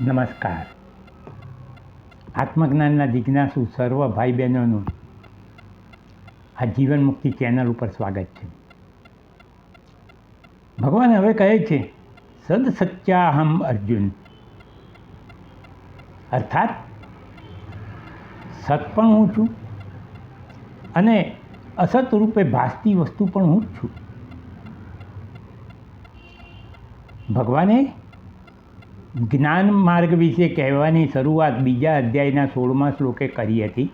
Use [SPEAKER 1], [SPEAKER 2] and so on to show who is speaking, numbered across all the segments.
[SPEAKER 1] નમસ્કાર. આત્મજ્ઞાનના જિજ્ઞાસુ સર્વ ભાઈ બહેનોનું આ જીવન મુક્તિ ચેનલ ઉપર સ્વાગત છે. ભગવાન હવે કહે છે, સદ સચ્ચાહમ અર્જુન. અર્થાત, સત પણ હું છું અને અસત રૂપે ભાસતી વસ્તુ પણ હું જ છું. ભગવાને જ્ઞાન માર્ગ વિશે કહેવાની શરૂઆત બીજા અધ્યાયના સોળમા શ્લોકે કરી હતી,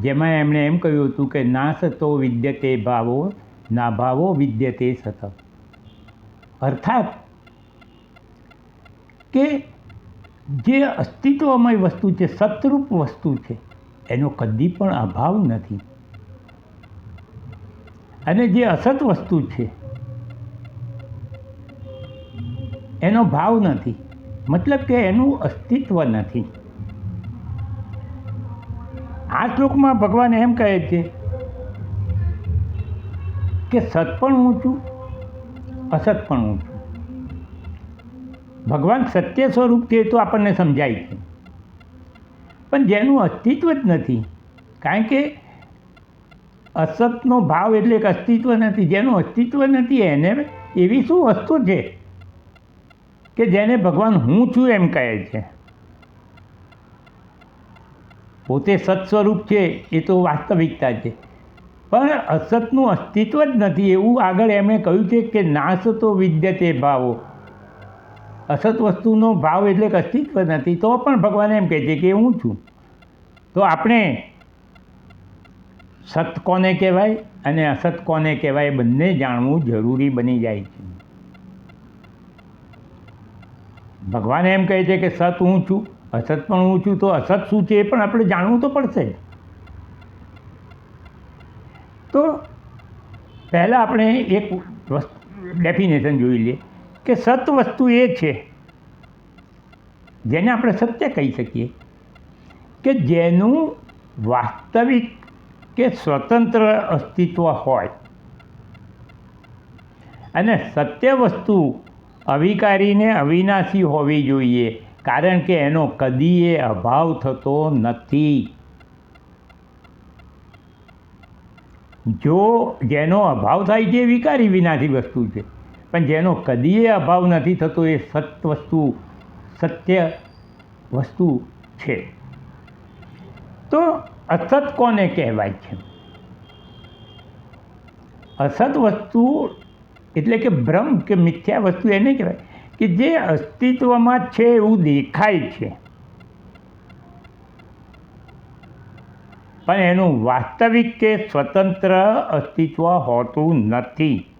[SPEAKER 1] જેમાં એમણે એમ કહ્યું હતું કે ના સતો વિદ્યતે ભાવો, ના ભાવો વિદ્યતે સત. અર્થાત કે જે અસ્તિત્વમય વસ્તુ છે, સતરૂપ વસ્તુ છે, એનો કદી પણ અભાવ નથી. અને જે અસત વસ્તુ છે, એનો ભાવ નથી. મતલબ કે એનું અસ્તિત્વ નથી. આ શ્લોકમાં ભગવાન એમ કહે છે કે સત પણ હું છું અસત પણ હું છું ભગવાન સત્ય સ્વરૂપ છે તો આપણને સમજાય છે. પણ જેનું અસ્તિત્વ જ નથી, કારણ કે અસતનો ભાવ એટલે કે અસ્તિત્વ નથી. જેનું અસ્તિત્વ નથી એને એવી શું વસ્તુ છે? કે જેને ભગવાન હું છું એમ કહે છે. પોતે સત સ્વરૂપ છે, એ તો વાસ્તવિકતા છે. પણ અસતનું અસ્તિત્વ જ નથી, એવું આગળ એમણે કહ્યું છે કે નાશ તો વિદ્યતે ભાવો. અસત વસ્તુનો ભાવ એટલે કે અસ્તિત્વ નથી, તો પણ ભગવાન એમ કહે છે કે હું છું. તો આપણે સત કોને કહેવાય અને અસત કોને કહેવાય બંને જાણવું જરૂરી બની જાય છે. ભગવાન એમ કહે છે કે સત હું છું, અસત પણ હું છું, તો અસત શું છે એ પણ આપણે જાણવું તો પડશે તો પહેલાં આપણે એક ડેફિનેશન જોઈ લઈએ કે સત વસ્તુ એ છે, જેને આપણે સત્ય કહી શકીએ. કે જેનું વાસ્તવિક કે સ્વતંત્ર અસ્તિત્વ હોય. અને સત્ય વસ્તુ અવિકારીને અવિનાશી હોવી જોઈએ, કારણ કે એનો કદીએ અભાવ થતો નથી. જો જેનો અભાવ થાય છે એ વિકારી વિનાશી વસ્તુ છે, પણ જેનો કદીએ અભાવ નથી થતો એ સત વસ્તુ, સત્ય વસ્તુ છે. તો અસત કોને કહેવાય છે? અસત વસ્તુ એટલે કે ભ્રમ કે મિથ્યા વસ્તુ એને કહેવાય કે જે અસ્તિત્વમાં છે એવું દેખાય છે. પણ એનું વાસ્તવિક કે સ્વતંત્ર અસ્તિત્વ હોતું નથી.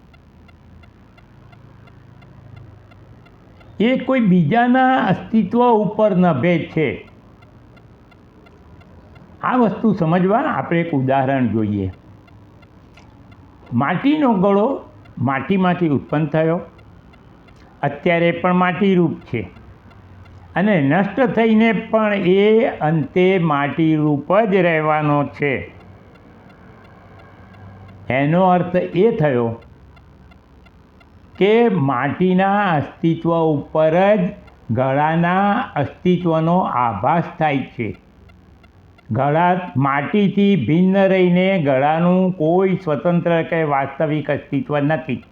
[SPEAKER 1] એ કોઈ બીજાના અસ્તિત્વ ઉપર નભે છે આ વસ્તુ સમજવા આપણે એક ઉદાહરણ જોઈએ. માટીનો ગળો માટીમાંથી ઉત્પન્ન થયો. અત્યારે પણ માટીરૂપ છે. અને નષ્ટ થઈને પણ એ અંતે માટીરૂપ જ રહેવાનો છે. એનો અર્થ એ થયો કે માટીના અસ્તિત્વ ઉપર જ ગળાના અસ્તિત્વનો આભાસ થાય છે. ગળા માટીથી ભિન્ન રહીને ગળાનું કોઈ સ્વતંત્ર કે વાસ્તવિક અસ્તિત્વ નથી.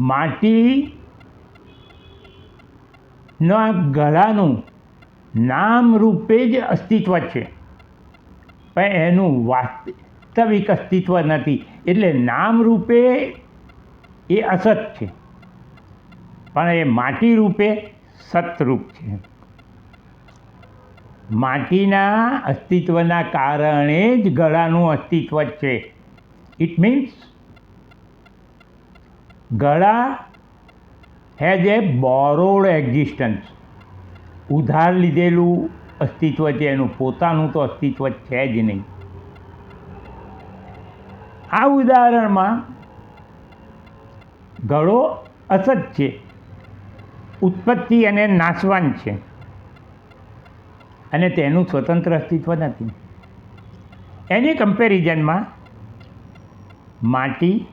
[SPEAKER 1] માટીના ગળાનું નામ રૂપે જ અસ્તિત્વ છે. પણ એનું વાસ્તવિક અસ્તિત્વ નથી. એટલે નામ રૂપે એ અસત છે. પણ એ માટી રૂપે સતરૂપ છે. માટીના અસ્તિત્વના કારણે જ ગળાનું અસ્તિત્વ છે. ઇટ મીન્સ ગળા હેઝ એ બોરોડ એક્ઝિસ્ટન્સ ઉધાર લીધેલું અસ્તિત્વ છે, એનું પોતાનું તો અસ્તિત્વ છે જ નહીં. આ ઉદાહરણમાં ગળો અસત છે, ઉત્પત્તિ અને નાશવાન છે. અને તેનું સ્વતંત્ર અસ્તિત્વ નથી. એની કમ્પેરિઝનમાં માટી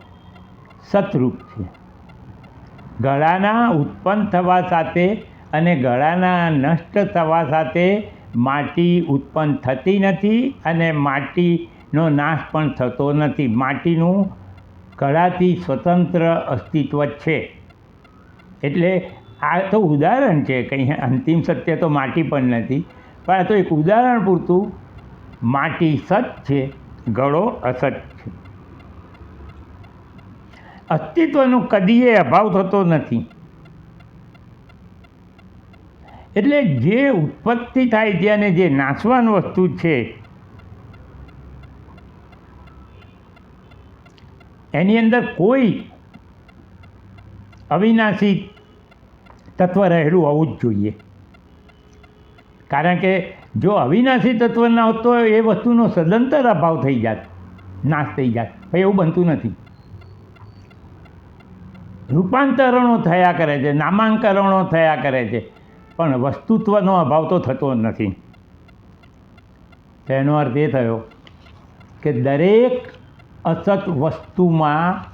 [SPEAKER 1] સતરૂપ છે. ગળાના ઉત્પન્ન થવા સાથે અને ગળાના નષ્ટ થવા સાથે માટી ઉત્પન્ન થતી નથી અને માટીનો નાશ પણ થતો નથી. માટીનું ગળાથી સ્વતંત્ર અસ્તિત્વ છે. એટલે આ તો ઉદાહરણ છે. કંઈ અંતિમ સત્ય તો માટી પણ નથી. પણ આ તો એક ઉદાહરણ પૂરતું. માટી સત છે, ગળો અસત છે. અસ્તિત્વનો કદીએ અભાવ થતો નથી. એટલે જે ઉત્પત્તિ થાય છે અને જે નાશવાન વસ્તુ છે, એની અંદર કોઈ અવિનાશી તત્વ રહેલું હોવું જ જોઈએ. કારણ કે જો અવિનાશી તત્વ ના હોત એ વસ્તુનો સદંતર અભાવ થઈ જાત, નાશ થઈ જાત. ભાઈ, એવું બનતું નથી. રૂપાંતરણો થયા કરે છે, નામાંકરણો થયા કરે છે, પણ વસ્તુત્વનો અભાવ તો થતો નથી. તેનો અર્થ એ થયો કે દરેક અસત વસ્તુમાં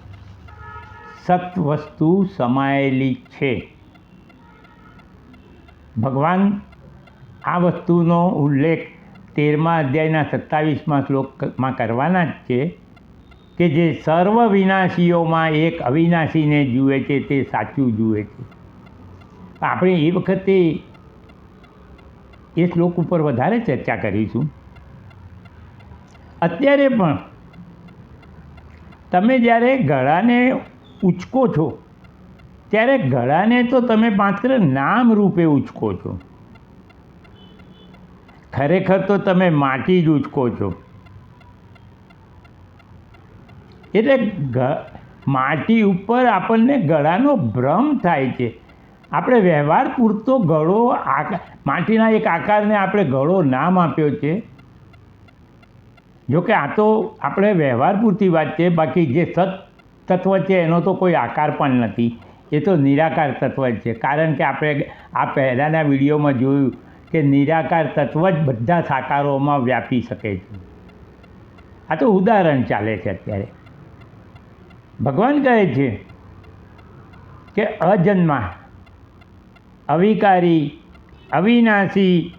[SPEAKER 1] સત વસ્તુ સમાયેલી છે. ભગવાન આ વસ્તુનો ઉલ્લેખ તેરમા અધ્યાયના સત્તાવીસમાં શ્લોકમાં કરવાના જ છે કે જે સર્વ વિનાશીઓમાં એક અવિનાશીને જુએ છે, તે સાચું જુએ છે. આપણે એ વખતે એ શ્લોક ઉપર વધારે ચર્ચા કરીશું. અત્યારે પણ તમે જ્યારે ગળાને ઉચકો છો, ત્યારે ગળાને તો તમે માત્ર નામ રૂપે ઉચકો છો. ખરેખર તો તમે માટી જ ઉચકો છો. એટલે માટી ઉપર આપણને ગળાનો ભ્રમ થાય છે. આપણે વ્યવહાર પૂરતો ગળો માટીના એક આકારને આપણે ગળો નામ આપ્યો છે. જોકે આ તો આપણે વ્યવહાર પૂરતી વાત છે, બાકી જે સત તત્વ છે એનો તો કોઈ આકાર પણ નથી. એ તો નિરાકાર તત્વ જ છે. કારણ કે આપણે આ પહેલાંના વિડીયોમાં જોયું કે નિરાકાર તત્વ જ બધા સાકારોમાં વ્યાપી શકે છે. આ તો ઉદાહરણ ચાલે છે અત્યારે. ભગવાન કહે છે કે અજન્મા, અવિકારી, અવિનાશી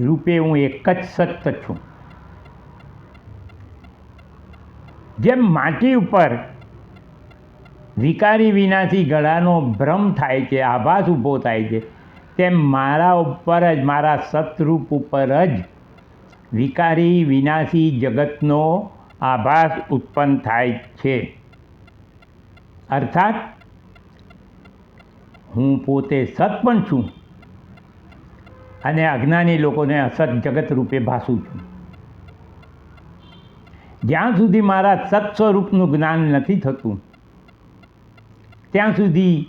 [SPEAKER 1] રૂપે હું એક જ સત્ય છું. જેમ માટી ઉપર વિકારી વિનાશી ગળાનો ભ્રમ થાય છે, આભાસ ઊભો થાય છે તેમ મારા ઉપર જ, મારા સતરૂપ ઉપર જ વિકારી વિનાશી જગતનો આભાસ ઉત્પન્ન થાય છે. અર્થાત, હું પોતે સત પણ છું અને અજ્ઞાની લોકોને અસત જગત રૂપે ભાસું છું. જ્યાં સુધી મારા સત સ્વરૂપનું જ્ઞાન નથી થતું, ત્યાં સુધી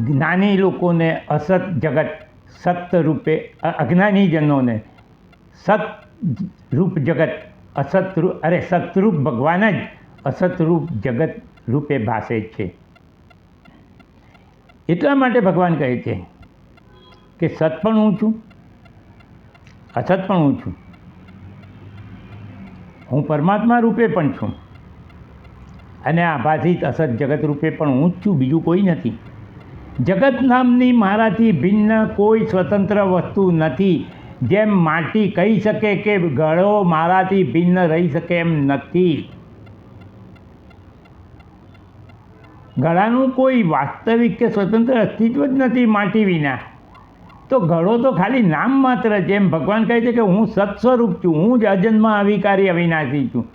[SPEAKER 1] જ્ઞાની લોકોને અસત જગત, સત રૂપે અજ્ઞાનીજનોને સત રૂપ જગત અસતરૂપ અરે સતરૂપ ભગવાન જ અસતરૂપ જગત રૂપે ભાસે છે. એટલા માટે ભગવાન કહે છે કે સત પણ હું છું, અસત પણ હું છું. હું પરમાત્મા રૂપે પણ છું અને આભાસિત અસત જગત રૂપે પણ હું જ છું, બીજું કોઈ નથી. જગત નામની મારાથી ભિન્ન કોઈ સ્વતંત્ર વસ્તુ નથી. જેમ માટી કહી શકે કે ગળો મારાથી ભિન્ન રહી શકે એમ નથી. ગળાનું કોઈ વાસ્તવિક કે સ્વતંત્ર અસ્તિત્વ જ નથી માટી વિના. તો ગળો તો ખાલી નામ માત્ર જેમ ભગવાન કહે છે કે હું સત્સ્વરૂપ છું. હું જ અજન્મ અવિકારી અવિનાશી છું.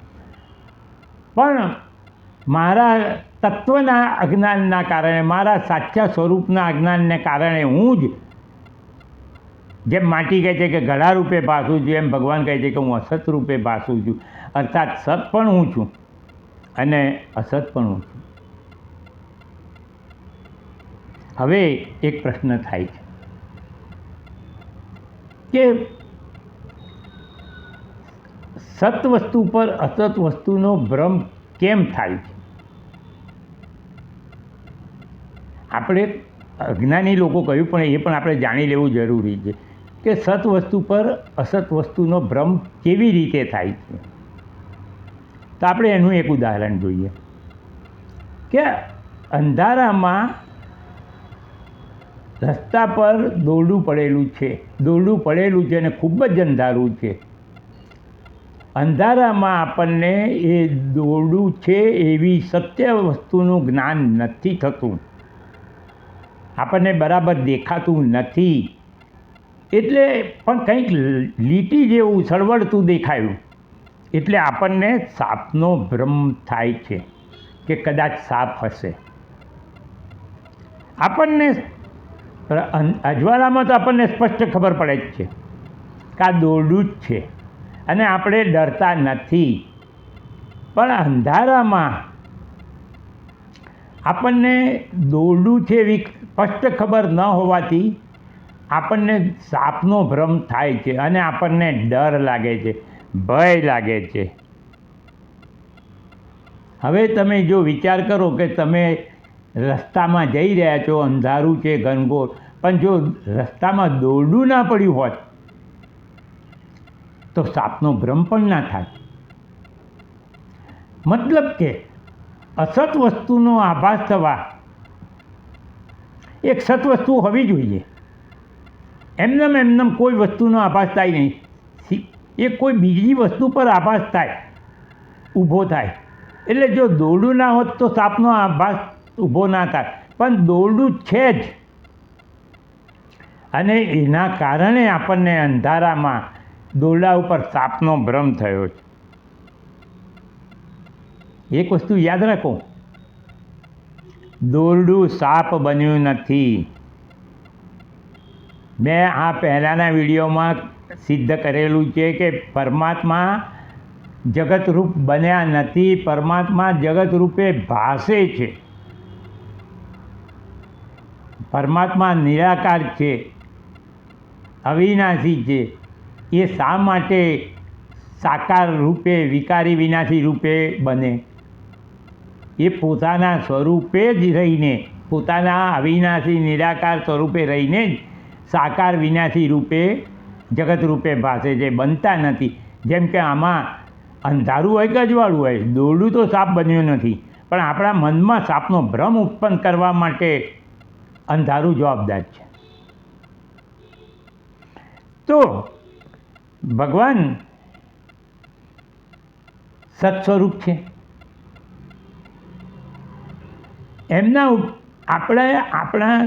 [SPEAKER 1] પણ મારા તત્વના અજ્ઞાનના કારણે, મારા સાચા સ્વરૂપના અજ્ઞાનને કારણે હું જ જેમ માટી કહે છે કે ગળા રૂપે ભાસું છું, એમ ભગવાન કહે છે કે હું અસત રૂપે ભાસું છું. અર્થાત સત પણ હું છું અને અસત પણ હું છું. હવે એક પ્રશ્ન થાય છે કે સત વસ્તુ પર અસત વસ્તુનો ભ્રમ કેમ થાય છે? આપણે અજ્ઞાની લોકો કહ્યું, પણ એ પણ આપણે જાણી લેવું જરૂરી છે કે સત વસ્તુ પર અસત વસ્તુનો ભ્રમ કેવી રીતે થાય છે. તો આપણે એનું એક ઉદાહરણ જોઈએ કે અંધારામાં રસ્તા પર દોરડું પડેલું છે, દોરડું પડેલું છે અને ખૂબ જ અંધારું છે. અંધારામાં આપણને એ દોરડું છે એવી સત્ય વસ્તુનું જ્ઞાન નથી થતું. આપણને બરાબર દેખાતું નથી. એટલે પણ કંઈક લીટી જેવું સળવળતું દેખાયું. એટલે આપણને સાપનો ભ્રમ થાય છે કે કદાચ સાપ હશે. આપણને અજવાળામાં તો આપણને સ્પષ્ટ ખબર પડે જ છે કે આ દોરડું જ છે અને આપણે ડરતા નથી. પણ અંધારામાં આપણને દોરડું છે એવી સ્પષ્ટ ખબર ન હોવાથી આપણને સાપનો ભ્રમ થાય છે અને આપણને ડર લાગે છે, ભય લાગે છે. હવે તમે જો વિચાર કરો કે તમે રસ્તામાં જઈ રહ્યા છો, અંધારું છે, ઘનઘોર, પણ જો રસ્તામાં દોરડું ના પડ્યું હોત, તો સાપનો ભ્રમ પણ ના થાય. મતલબ કે અસત વસ્તુનો આભાસ થવા એક સત વસ્તુ હોવી જોઈએ. એમનેમ એમનેમ કોઈ વસ્તુનો આભાસ થાય નહીં. એ કોઈ બીજી વસ્તુ પર આભાસ થાય, ઊભો થાય. એટલે જો દોરડું ના હોત તો સાપનો આભાસ ઊભો ના થાય. પણ દોરડું છે જ. અને એના કારણે આપણને અંધારામાં દોરડા ઉપર સાપનો ભ્રમ થયો છે. એક વસ્તુ યાદ રાખો. દોરડું સાપ બન્યું નથી. મેં આ પહેલાંના વિડીયોમાં સિદ્ધ કરેલું છે કે પરમાત્મા જગતરૂપ બન્યા નથી, પરમાત્મા જગતરૂપે ભાસે છે. પરમાત્મા નિરાકાર છે, અવિનાશી છે. એ શા માટે સાકાર રૂપે, વિકારી વિનાશી રૂપે બને? એ પોતાના સ્વરૂપે જ રહીને, પોતાના અવિનાશી, નિરાકાર સ્વરૂપે રહીને જ, સાકાર વિનાશી રૂપે, જગત રૂપે ભાસે છે બનતા નથી. જેમ કે આમાં અંધારું હોય કે અજવાળું હોય, દોરડું તો સાપ બન્યું નથી. પણ આપણા મનમાં સાપનો ભ્રમ ઉત્પન્ન કરવા માટે અંધારું જવાબદાર છે. તો ભગવાન સત્સ્વરૂપ છે. એમના આપણે, આપણા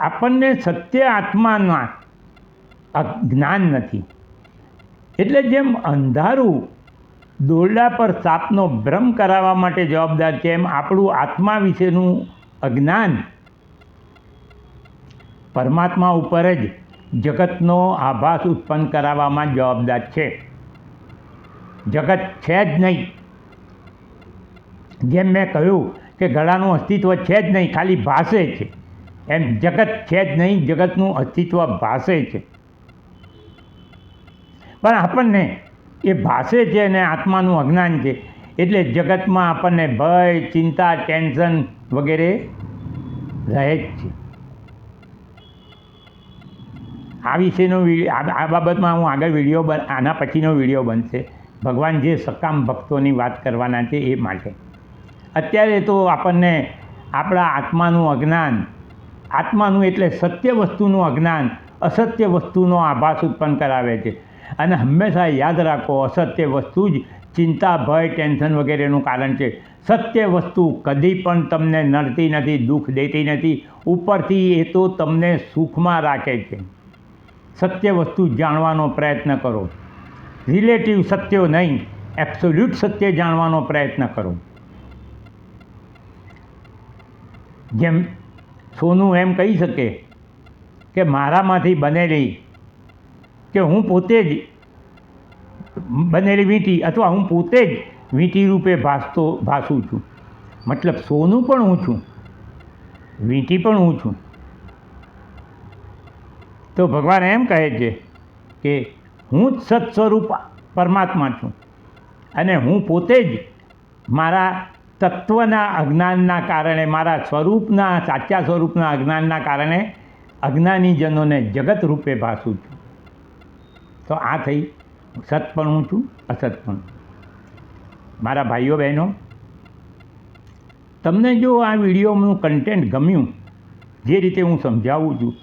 [SPEAKER 1] આપણને સત્ય આત્માના જ્ઞાન નથી. એટલે જેમ અંધારું દોરડા પર સાપનો ભ્રમ કરાવવા માટે જવાબદાર છે, એમ આપણું આત્મા વિશેનું અજ્ઞાન પરમાત્મા ઉપર જ જગતનો આભાસ ઉત્પન્ન કરાવવામાં જવાબદાર છે. જગત છે જ નહીં. જેમ મેં કહ્યું કે ગળાનું અસ્તિત્વ છે જ નહીં, ખાલી ભાષે છે. એમ જગત છે જ નહીં, જગતનું અસ્તિત્વ ભાષે છે. પણ આપણને એ ભાષે છે અને આત્માનું અજ્ઞાન છે, એટલે જગતમાં આપણને ભય, ચિંતા, ટેન્શન વગેરે રહે જ છે. આ વિશેનો આ બાબતમાં હું આગળ વીડિયો આના પછીનો વીડિયો બનશે. ભગવાન જે સકામ ભક્તોની વાત કરવાના છે એ માટે. અત્યારે તો આપણને આપણા આત્માનું અજ્ઞાન, આત્માનું એટલે સત્ય વસ્તુનું અજ્ઞાન, અસત્ય વસ્તુનો આભાસ ઉત્પન્ન કરાવે છે. અને હંમેશા યાદ રાખો, અસત્ય વસ્તુ જ ચિંતા, ભય, ટેન્શન વગેરેનું કારણ છે. સત્ય વસ્તુ કદી પણ તમને નડતી નથી, દુઃખ દેતી નથી, ઉપરથી એ તો તમને સુખમાં રાખે છે. સત્ય વસ્તુ જાણવાનો પ્રયત્ન કરો. રિલેટિવ સત્યો નહીં, એબ્સોલ્યુટ સત્ય જાણવાનો પ્રયત્ન કરો. જેમ સોનું એમ કહી શકે કે મારામાંથી બનેલી કે હું પોતે જ બનેલી વીંટી અથવા હું પોતે જ વીંટી રૂપે ભાસતો, ભાસું છું. મતલબ સોનું પણ હું છું, વીંટી પણ હું છું. તો ભગવાન એમ કહે છે કે હું જ સત્સ્વરૂપ પરમાત્મા છું અને હું પોતે જ મારા તત્વના અજ્ઞાનના કારણે, મારા સ્વરૂપના, સાચા સ્વરૂપના અજ્ઞાનના કારણે અજ્ઞાનીજનોને જગત રૂપે ભાસું છું. તો આ થઈ. સત હું છું, અસત મારા ભાઈઓ બહેનો, તમને જો આ વિડીયોનું કન્ટેન્ટ ગમ્યું, જે રીતે હું સમજાવું છું,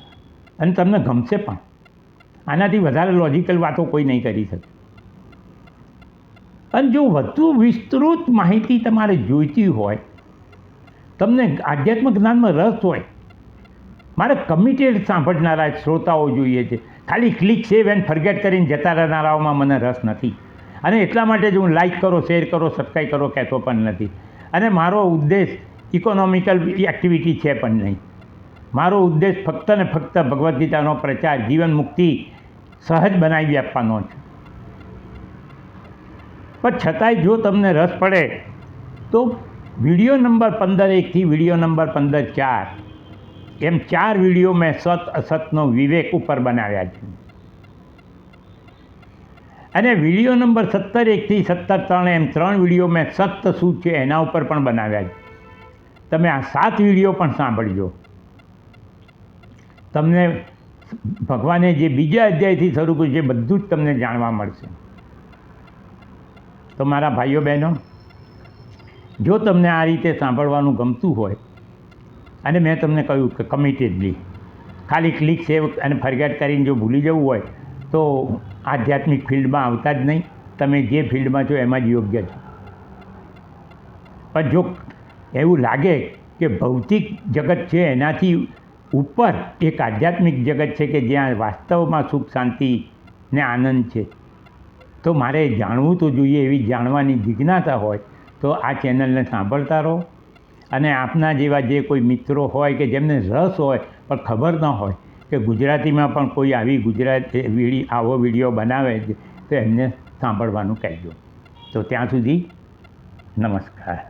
[SPEAKER 1] અને તમને ગમશે પણ, આનાથી વધારે લોજિકલ વાતો કોઈ નહીં કરી શકે. અને જો વધુ વિસ્તૃત માહિતી તમારે જોઈતી હોય, તમને આધ્યાત્મિક જ્ઞાનમાં રસ હોય, મારે કમિટેડ સાંભળનારા શ્રોતાઓ જોઈએ છે. ખાલી ક્લિક સેવ એન્ડ ફરગેટ કરીને જતા રહેનારાઓમાં મને રસ નથી. અને એટલા માટે જ હું લાઇક કરો શેર કરો સબસ્ક્રાઈબ કરો કહેતો પણ નથી. અને મારો ઉદ્દેશ ઇકોનોમિકલ એક્ટિવિટી છે પણ નહીં. મારો ઉદ્દેશ ફક્ત ને ફક્ત ભગવદ્ ગીતાનો પ્રચાર જીવન મુક્તિ સહજ બનાવી આપવાનો છે. પણ છતાંય જો તમને રસ પડે, તો વીડિયો નંબર પંદર એકથી વીડિયો નંબર પંદર ચાર, એમ ચાર વીડિયો મેં સત અસતનો વિવેક ઉપર બનાવ્યા છે. અને વીડિયો નંબર સત્તર એકથી સત્તર ત્રણ એમ ત્રણ વીડિયો મેં સત્ય શું છે એના ઉપર પણ બનાવ્યા છે. તમે આ સાત વીડિયો પણ સાંભળજો. તમને ભગવાને જે બીજા અધ્યાયથી શરૂ કર્યું છે, બધું જ તમને જાણવા મળશે. તો મારા ભાઈઓ બહેનો, જો તમને આ રીતે સાંભળવાનું ગમતું હોય, અને મેં તમને કહ્યું કે કમિટેડલી ખાલી ક્લિક સેવ અને ફરગેટ કરીને જો ભૂલી જવું હોય, તો આધ્યાત્મિક ફિલ્ડમાં આવતા જ નહીં. તમે જે ફિલ્ડમાં છો એમાં જ યોગ્ય છો. પણ જો એવું લાગે કે ભૌતિક જગત છે એનાથી ઉપર એક આધ્યાત્મિક જગત છે કે જ્યાં વાસ્તવમાં સુખ, શાંતિ ને આનંદ છે તો મારે જાણવું તો જોઈએ એવી જાણવાની જિજ્ઞાસા હોય, તો આ ચેનલને સાંભળતા રહો. અને આપના જેવા જે કોઈ મિત્રો હોય કે જેમને રસ હોય, પણ ખબર ન હોય કે ગુજરાતીમાં પણ કોઈ આવી ગુજરાત વિડી, આવો વીડિયો બનાવે છે, તો એમને સાંભળવાનું કહેજો. તો ત્યાં સુધી નમસ્કાર.